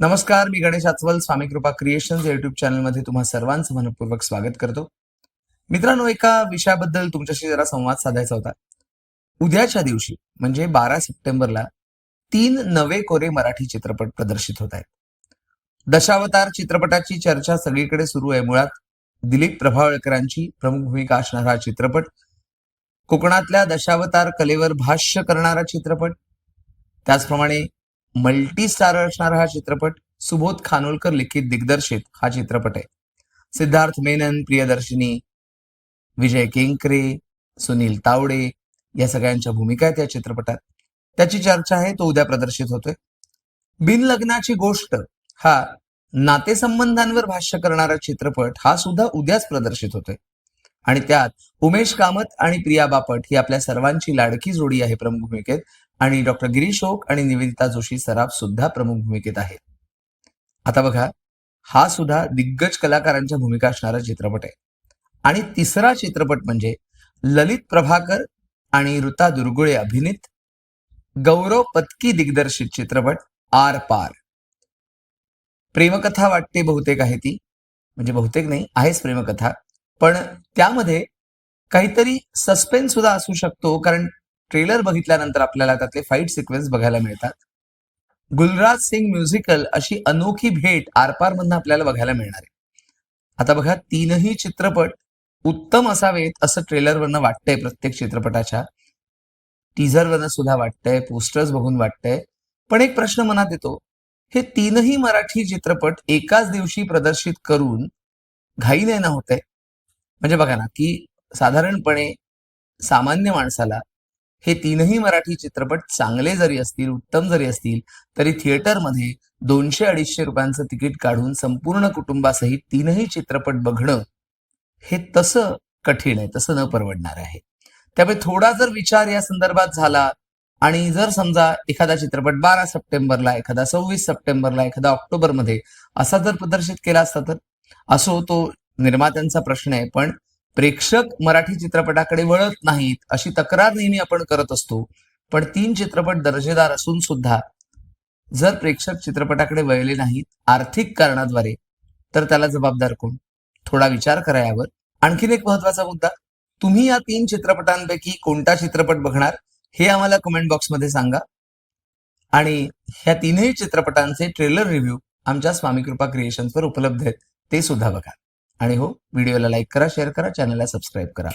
नमस्कार मी गणेश आचवल स्वामी कृपा क्रिएशन्स या युट्यूब चॅनलमध्ये तुम्हा सर्वांचं मनपूर्वक स्वागत करतो. मित्रांनो एका विषयाबद्दल तुमच्याशी जरा संवाद साधायचा होता. उद्याच्या दिवशी म्हणजे बारा सप्टेंबरला तीन नवे कोरे मराठी चित्रपट प्रदर्शित होत आहेत. दशावतार चित्रपटाची चर्चा सगळीकडे सुरू आहे. मुळात दिलीप प्रभावळकरांची प्रमुख भूमिका असणारा चित्रपट कोकणातल्या दशावतार कलेवर भाष्य करणारा चित्रपट त्याचप्रमाणे मल्टी स्टार असणारा हा चित्रपट सुबोध खानोलकर लिखित दिग्दर्शित हा चित्रपट आहे. सिद्धार्थ मेनन प्रियदर्शिनी विजय केंकरे सुनील तावडे या सगळ्यांच्या भूमिका आहेत या चित्रपटात. त्याची चर्चा आहे तो उद्या प्रदर्शित होतोय. बिनलग्नाची गोष्ट हा नातेसंबंधांवर भाष्य करणारा चित्रपट हा सुद्धा उद्याच प्रदर्शित होतोय. आणि त्यात उमेश कामत आणि प्रिया बापट ही आपल्या सर्वांची लाडकी जोडी आहे प्रमुख भूमिकेत. आणि डॉक्टर गिरीश ओक आणि निवेदिता जोशी सराफ सुद्धा प्रमुख भूमिकेत आहेत. आता बघा हा सुद्धा दिग्गज कलाकारांच्या भूमिका असणारा चित्रपट आहे. आणि तिसरा चित्रपट म्हणजे ललित प्रभाकर आणि ऋता दुर्गुळे अभिनीत गौरव पत्की दिग्दर्शित चित्रपट आर पार. प्रेमकथा वाटते बहुतेक आहे ती म्हणजे बहुतेक नाही आहेच प्रेमकथा. पण त्यामध्ये काहीतरी सस्पेन्स सुद्धा असू शकतो कारण ट्रेलर बघितल्यानंतर आपल्याला त्यातले फाईट सिक्वेन्स बघायला मिळतात. गुलराज सिंग म्युझिकल अशी अनोखी भेट आरपार मधनं आपल्याला बघायला मिळणार आहे. आता बघा तीनही चित्रपट उत्तम असावेत असं ट्रेलरवरनं वाटतंय प्रत्येक चित्रपटाच्या. टीझरवरनं सुद्धा वाटतंय पोस्टर्स बघून वाटतंय. पण एक प्रश्न मनात येतो हे तीनही मराठी चित्रपट एकाच दिवशी प्रदर्शित करून घाईने ना होते म्हणजे बघा ना की साधारणपणे सामान्य माणसाला हे तीनही मराठी चित्रपट चांगले जरी असतील उत्तम जरी असतील तरी थिएटरमध्ये दोनशे अडीचशे रुपयांचं तिकीट काढून संपूर्ण कुटुंबासहित तीनही चित्रपट बघणं हे तसं कठीण आहे तसं न परवडणार आहे. त्यामुळे थोडा जर विचार या संदर्भात झाला आणि जर समजा एखादा चित्रपट बारा सप्टेंबरला एखादा सव्वीस सप्टेंबरला एखादा ऑक्टोबरमध्ये असा जर प्रदर्शित केला असता तर असो तो निर्मात्यांचा प्रश्न आहे पण प्रेक्षक मराठी चित्रपटाकडे वळत नाहीत अशी तक्रार नेहमी आपण करत असतो. पण तीन चित्रपट दर्जेदार असून सुद्धा जर प्रेक्षक चित्रपटाकडे वळले नाहीत आर्थिक कारणाद्वारे तर त्याला जबाबदार कोण? थोडा विचार करा यावर. आणखीन एक महत्त्वाचा मुद्दा तुम्ही या तीन चित्रपटांपैकी कोणता चित्रपट बघणार हे आम्हाला कमेंट बॉक्समध्ये सांगा. आणि ह्या तीनही चित्रपटांचे ट्रेलर रिव्ह्यू आमच्या स्वामी कृपा क्रिएशन्सवर उपलब्ध आहेत ते सुद्धा बघा. आणि हो व्हिडिओला लाईक करा शेअर करा चॅनलला सबस्क्राईब करा.